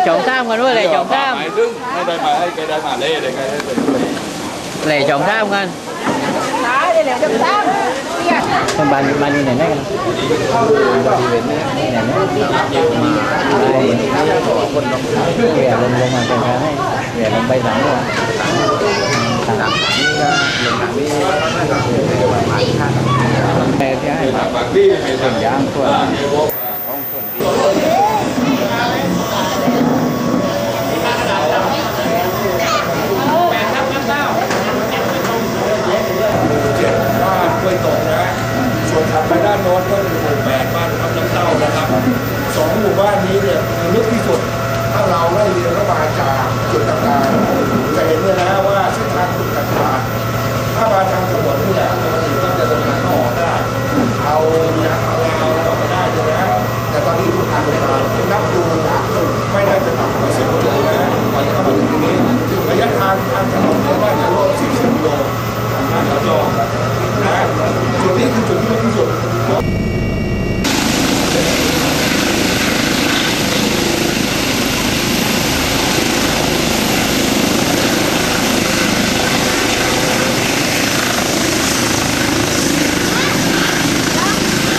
lệ chọn cam con với lệ chọn cam mày đứng ngay đây mà cái đây mà lê để cái lệ chọn cam con Còn bàn bàn như này đấy con bay thẳng rồi thẳng thẳng thẳng thẳng thẳng thẳng องหมู่บ้านนี้เนี่ยลึกที่สุด ถ้าเราได้เรียนระบายจากจุดต่างๆจะเห็นเลยนะว่าเส้นทางถูกตัดขาดถ้ามาทางถนนเนี่ยปกติก็จะเดินทางออกได้ เอายางเอายาวออกไปได้ใช่ไหมแต่ตอนนี้ทุกทางเตัดขาดนับดูไม่ได้จะต่ำกว่าสิบกิโลนะก่อนจะเข้ามาถึงตรงนี้ระยะทางทางถนนเนี่ยว่าจะรวมสิบสิบกิโลทางด้านเราจอง